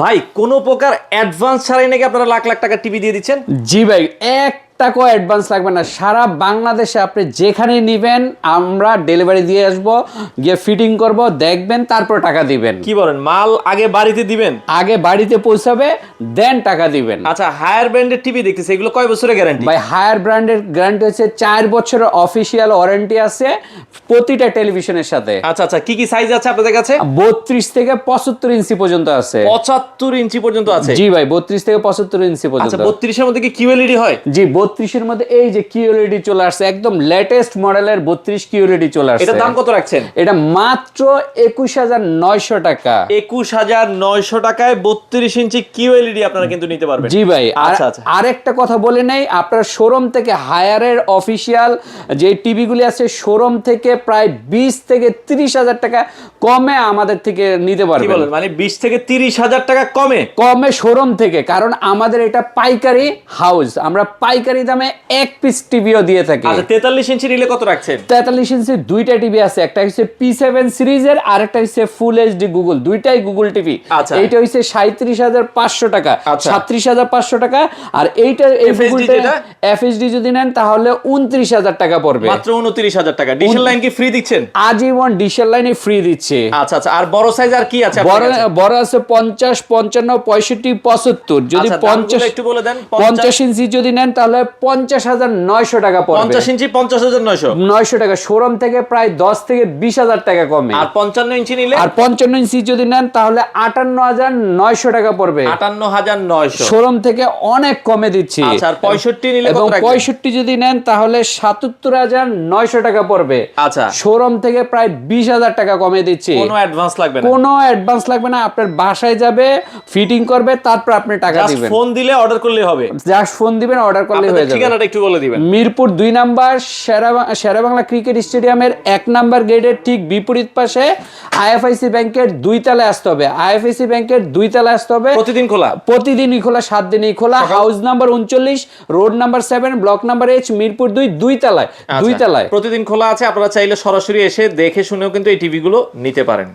ভাই, কোনো প্রকার অ্যাডভান্স ছাড়াই নাকি আপনারা লাখ লাখ টাকা টিভি দিয়ে দিচ্ছেন? জি ভাই, এক টাকাও অ্যাডভান্স লাগবে না। সারা বাংলাদেশে আপনি যেখানে নেবেন আমরা ডেলিভারি দিয়ে আসব গিয়ে ফিটিং করব দেখবেন তারপর টাকা দিবেন। কি বলেন মাল আগে বাড়িতে দিবেন? আগে বাড়িতে পৌঁছাবে দেন টাকা দিবেন। আচ্ছা হায়ার ব্র্যান্ডের টিভি দেখতেছে এগুলো কয় বছরের গ্যারান্টি ভাই হায়ার ব্র্যান্ডের গ্যারান্টি হচ্ছে চার বছরের অফিসিয়াল ওয়ারেন্টি আছে প্রতিটা টেলিভিশনের সাথে। আচ্ছা আচ্ছা কি কি সাইজ আছে আপনাদের কাছে? বত্রিশ থেকে পঁচাত্তর ইঞ্চি পর্যন্ত আছে। পঁচাত্তর ইঞ্চি পর্যন্ত আছে? জি ভাই বত্রিশ থেকে পঁচাত্তর ইঞ্চি আচ্ছা পর্যন্ত বত্রিশের মধ্যে কি কিউএলইডি হয়? জি বত্রিশের মধ্যে এই যে কিউএলইডি চলে আসছে একদম লেটেস্ট মডেলের বত্রিশ কিউএলইডি চলে আসছে। এটার দাম কত রাখছেন? এটা মাত্র একুশ হাজার নয়শো টাকা। একুশ হাজার নয়শো টাকায় বত্রিশ ইঞ্চি কিউএলইডি আপনারা কিন্তু নিতে পারবেন। জি ভাই আর আচ্ছা, আচ্ছা। আরেকটা কথা বলে নেই আপনার শোরুম থেকে হায়ারের অফিসিয়াল যে টিভিগুলি আছে শোরুম থেকে প্রায় বিশ থেকে তিরিশ হাজার টাকা কমে আমাদের থেকে নিতে কি পারবেন। বলেন মানে বিশ থেকে তিরিশ হাজার টাকা কমে? কমে শোরুম থেকে কারণ আমাদের এটা পাইকারি হাউস আমরা পাইকারি দামে এক পিস টিভিও দিয়ে থাকি। আচ্ছা তেতাল্লিশ ইঞ্চি নিলে কত রাখছেন? তেতাল্লিশ ইঞ্চি দুইটা টিভি আছে একটা হচ্ছে পি সেভেন সিরিজের আর একটা হচ্ছে ফুল এইচডি গুগল দুইটাই গুগল টিভি আচ্ছা। এইটা হচ্ছে সাঁত্রিশ হাজার পাঁচশো টাকা আচ্ছা। সাত্রিশ হাজার পাঁচশো টাকা আর এইটা এই গুগলটা? এফএসডি যদি নেন তাহলে উনত্রিশ হাজার টাকা পড়বে। মাত্র উনত্রিশ হাজার টাকা। ডিশেল লাইন কি ফ্রি দিচ্ছেন? আজীবন ডিশেল লাইনে ফ্রি দিচ্ছে। আচ্ছা আচ্ছা। আর বড় সাইজ আর কি আছে বড় বড় আছে পঞ্চাশ পঞ্চান্ন পঁয়ষট্টি পঁচাত্তর। যদি আচ্ছা, দামগুলো পঞ্চাশ একটু বলে দেন। পঞ্চাশ ইঞ্চি যদি নেন তাহলে পঞ্চাশ হাজার নয়শো টাকা পঞ্চাশ ইঞ্চি পঞ্চাশ হাজার নয়শো। নয়শো টাকা। শোরুম থেকে প্রায় দশ থেকে বিশ হাজার টাকা কমে। আর পঞ্চান্ন ইঞ্চি নিলে? আর পঞ্চান্ন ইঞ্চি যদি নেন তাহলে আটান্ন হাজার নয়শো টাকা পড়বে। আটান্ন হাজার নয়শো। শোরুম থেকে অনেক কমে দিচ্ছি। আচ্ছা আর পঁয়ষট্টি নিলে এবং পঁয়ষট্টি যদি নেন তাহলে সাতাত্তর হাজার নয়শো টাকা পড়বে। আচ্ছা। শোরুম থেকে প্রায় বিশ হাজার টাকা কমে দিচ্ছি। কোনো অ্যাডভান্স লাগবে না। কোনো অ্যাডভান্স লাগবে না। আপনার বাসায় যাবে ফিটিং করবে তারপর আপনি টাকা দিবেন। ফোন দিলে অর্ডার করলে হবে। জাস্ট ফোন দিবেন অর্ডার করলে হয়ে যাবে। ঠিকানাটা একটু বলে দিবেন। মিরপুর দুই নাম্বার সেরা শেরা বাংলা ক্রিকেট স্টেডিয়ামের এক নাম্বার গেটের ঠিক বিপরীত পাশে আইএফআইসি ব্যাংকের দুই তলায় আসতে হবে। আইএফআইসি ব্যাংকের দুই তলায় আসতে হবে। প্রতিদিন খোলা। প্রতিদিনই খোলা সাত দিনই খোলা। হাউস নাম্বার উনচল্লিশ road number seven block number H Mirpur দুই দুই তলায়। দুই আচ্ছা, তলায়। প্রতিদিন খোলা আছে আপনারা চাইলে সরাসরি এসে দেখে শুনেও কিন্তু এই টিভি গুলো নিতে পারেন।